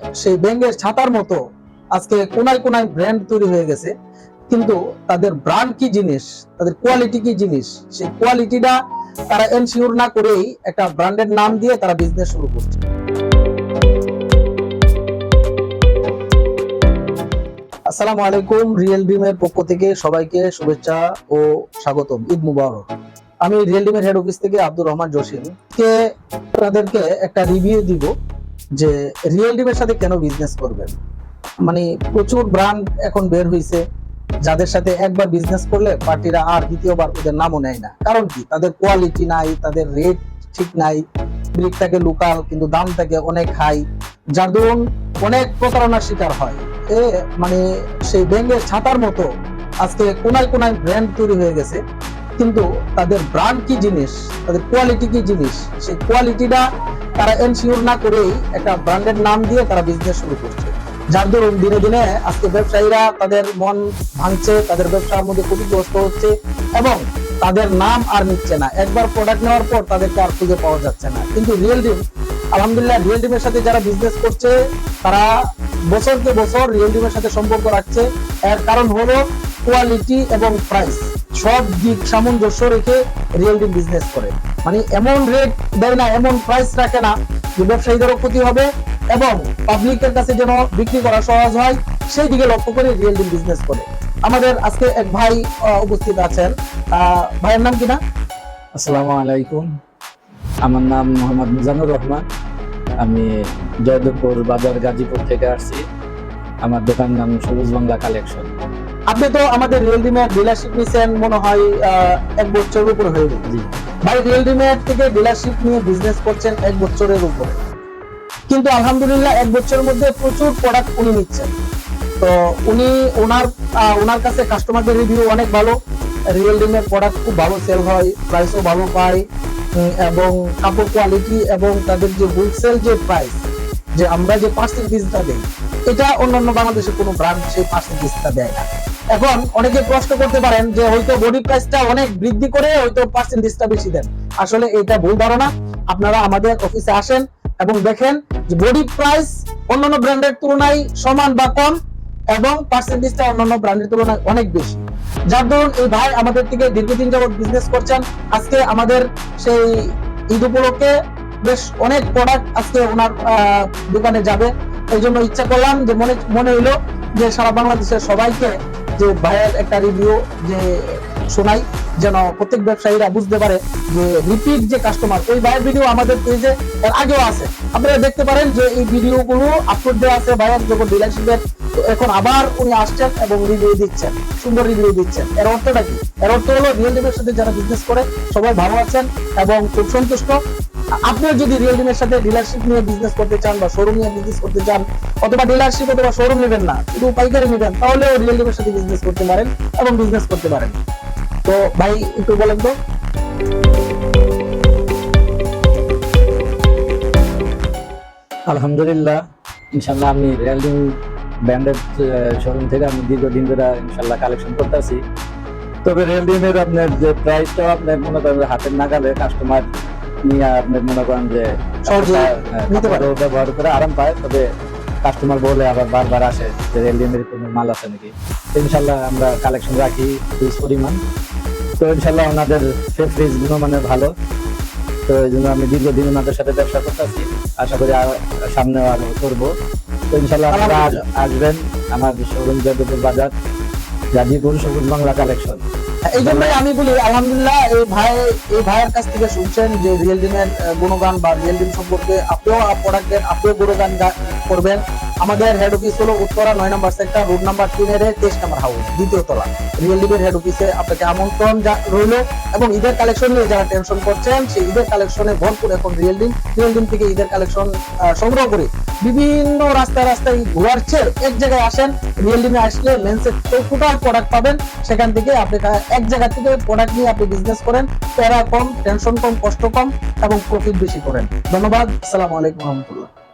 সেই ব্যাঙের ছাতার মতো আজকে কোনায় কোনায় ব্র্যান্ড তৈরি হয়ে গেছে। কিন্তু তাদের ব্র্যান্ড কি জিনিস, তাদের কোয়ালিটি কি জিনিস, সেই কোয়ালিটিটা তারা এনশিওর না করেই একটা ব্র্যান্ডের নাম দিয়ে তারা বিজনেস শুরু করছে। আসসালামু আলাইকুম রিয়েল ড্রিমের পক্ষ থেকে সবাইকে শুভেচ্ছা ও স্বাগতম। ঈদ মুবারক। আমি রিয়েল ড্রিমের হেড অফিস থেকে আব্দুর রহমান জসিম কে আপনাদেরকে একটা রিভিউ দিব। যে রিয়েল ডিমের সাথে কেন বিজনেস করবেন? মানে প্রচুর ব্র্যান্ড এখন বের হইছে, যাদের সাথে একবার বিজনেস করলে পার্টিরা আর দ্বিতীয়বার ওদের নামও নেয় না। কারণ কি? তাদের কোয়ালিটি নাই, তাদের রেট ঠিক নাই ব্রিক থাকে লোকাল কিন্তু দাম থাকে অনেক হাই যার দরুন অনেক প্রতারণার শিকার হয়। এ মানে সেই ব্যাঙের ছাতার মতো আজকে কোনায় কোনায় ব্র্যান্ড তৈরি হয়ে গেছে। কিন্তু তাদের ব্র্যান্ড কি জিনিস, তাদের কোয়ালিটি কি জিনিস, সেই কোয়ালিটিটা তারা এনশিওর না করেই একটা ব্র্যান্ডের নাম দিয়ে তারা বিজনেস শুরু করছে। যার দরুন দিনে দিনে আজকে ব্যবসায়ীরা তাদের মন ভাঙছে, তাদের ব্যবসার মধ্যে ক্ষতিগ্রস্ত হচ্ছে এবং তাদের নাম আর নিচ্ছে না। একবার প্রোডাক্ট নেওয়ার পর তাদেরকে আর খুঁজে পাওয়া যাচ্ছে না। কিন্তু রিয়েল ডিম আলহামদুলিল্লাহ রিয়েল ডিমের সাথে যারা বিজনেস করছে, তারা বছরকে বছর রিয়েল ডিমের সাথে সম্পর্ক রাখছে। এর কারণ হলো কোয়ালিটি এবং প্রাইস সব দিক সামঞ্জস্য রেখে রিয়েল ডিম বিজনেস করে। মানে এমন রেট দেয় না, এমন প্রাইস রাখে না যে ব্যবসায়ীদেরও ক্ষতি হবে এবং পাবলিকের কাছে যেন বিক্রি করা সহজ হয়, সেই দিকে লক্ষ্য করে রিয়েল ডিম বিজনেস করে। আমাদের আজকে এক ভাই উপস্থিত আছেন। ভাইয়ের নাম কি না? আসসালামু আলাইকুম। আমার নাম মোহাম্মদ মিজানুর রহমান। আমি জয়দেবপুর বাজার গাজীপুর থেকে আসছি। আমার দোকান নাম সবুজ বাংলা কালেকশন আপনি তো আমাদের রিয়েল ডিমের ডিলারশিপ নিয়েছেন মনে হয় এক বছরের উপরে হয়ে গেছে। ভাই রিয়েল ডিমের থেকে ডিলারশিপ নিয়ে বিজনেস করছেন এক বছরের উপরে। কিন্তু আলহামদুলিল্লাহ এক বছরের মধ্যে প্রচুর প্রোডাক্ট উনি নিচ্ছেন। তো উনি ওনার ওনার কাছে কাস্টমারদের রিভিউ অনেক ভালো। রিয়েল ডিমের প্রোডাক্ট খুব ভালো সেল হয় প্রাইসও ভালো পায়। এবং কাপড় কোয়ালিটি এবং তাদের যে হোলসেল যে প্রাইস যে আমরা যে পার্সেন্টেজটা দিই এটা অন্যান্য বাংলাদেশের কোনো ব্র্যান্ড সেই পার্সেন্টেজটা দেয় না। এখন অনেকে প্রশ্ন করতে পারেন যে হয়তো বডি প্রাইসটা অনেক বৃদ্ধি করে হয়তো পার্সেন্টেজটা বেশি দেন। আসলে এটা ভুল ধারণা। আপনারা আমাদের অফিসে আসেন এবং দেখেন যে বডি প্রাইস অন্যান্য ব্র্যান্ডের তুলনায় সমান বা কম এবং পার্সেন্টেজটা অন্যান্য ব্র্যান্ডের তুলনায় অনেক বেশি। যার দরুন এই ভাই আমাদের থেকে দীর্ঘদিন যাবত বিজনেস করছেন। আজকে আমাদের সেই ঈদ উপলক্ষে বেশ অনেক প্রোডাক্ট আজকে ওনার দোকানে যাবে। এই জন্য ইচ্ছা করলাম যে মনে মনে হইল যে সারা বাংলাদেশের সবাইকে যে ভাইয়ের একটা রিভিউ যে শোনাই, যেন প্রত্যেক ব্যবসায়ীরা বুঝতে পারে যে রিপিট যে কাস্টমার ওই ভাইয়ের ভিডিও আমাদের পেজে এর আগেও আছে। আপনারা দেখতে পারেন যে এই ভিডিওগুলো আপলোড দেওয়া আছে ভাইয়ের যখন ডিলারশিপের এখন আবার উনি আসছেন এবং রিভিউ দিচ্ছেন, সুন্দর রিভিউ দিচ্ছেন। এর অর্থটা কি? এর অর্থ হলো রিয়েল ডিমের সাথে যারা বিজনেস করে, সবাই ভালো আছেন এবং খুব সন্তুষ্ট। আপনিও যদি রিয়েল ডিমের সাথে ডিলারশিপ নিয়ে বিজনেস করতে চান বা শোরুম নিয়ে বিজনেস করতে চান, অথবা ডিলারশিপ অথবা শোরুম নেবেন না, শুধু পাইকারি নেবেন, তাহলেও রিয়েল ডিমের সাথে বিজনেস করতে পারেন এবং বিজনেস করতে পারেন। তো ভাই, একটু বলেন তো। আলহামদুলিল্লাহ ইনশাল্লাহ আমি রেলডিং ব্র্যান্ডেড শোরুম থেকে আমি দীর্ঘদিন ধরে ইনশাল্লাহ কালেকশন করতেছি। তবে রেলডিমের আপনার যে প্রাইসটাও আপনার মনে করেন হাতের নাগালে কাস্টমার নিয়ে আপনার মনে করেন যে হ্যাঁ, নিতে পারে। ব্যবহার করে আরাম পায় তবে কাস্টমার বলে আবার বারবার আসে যে রেলডিমের কোনো মাল আছে নাকি। ইনশাল্লাহ আমরা কালেকশন রাখি হিউজ পরিমাণ। তো ইনশাল্লাহ ওনাদের ফেব্রিক্স গুণমানের ভালো। তো এই জন্য আমি দীর্ঘদিন ওনাদের সাথে ব্যবসা করতেছি। আশা করি আর সামনে আরও করব। তো ইনশাল্লাহ আপনারা আস- আসবেন আমার শোরুম জয়দেবপুর বাজার গাজীপুর সবুজ বাংলা কালেকশন এই জন্যই আমি বলি, আলহামদুলিল্লাহ, এই ভাই, এই ভাইয়ের কাছ থেকে শুনছেন যে রিয়েল ডিমের গুণগান বা রিয়েল ডিম সম্পর্কে আপনিও প্রোডাক্টের আপনিও গুণগান করবেন। আমাদের হেড অফিস হলো উত্তরা নয় নম্বর সেক্টর রোড নাম্বার তিনের তেইশ নম্বর হাউস দ্বিতীয় তলা। রিয়েল ডিমের হেড অফিসে আপনাকে আমন্ত্রণ রইল। এবং ঈদের কালেকশন নিয়ে যারা টেনশন করছেন, সেই ঈদের কালেকশনে ভরপুর এখন রিয়েল ডিম রিয়েল ডিম থেকে ঈদের কালেকশন সংগ্রহ করে বিভিন্ন রাস্তায় রাস্তায় ঘোরার চেয়ে এক জায়গায় আসেন। রিয়েল ডিমে আসলে মেন্সের টোটাল প্রোডাক্ট পাবেন। সেখান থেকে আপনি এক জায়গা থেকে প্রোডাক্ট নিয়ে আপনি বিজনেস করেন, প্যারা কম টেনশন কম, কষ্ট কম, এবং প্রফিট বেশি করেন। ধন্যবাদ, আসসালামু আলাইকুম রহমতুল্লাহ।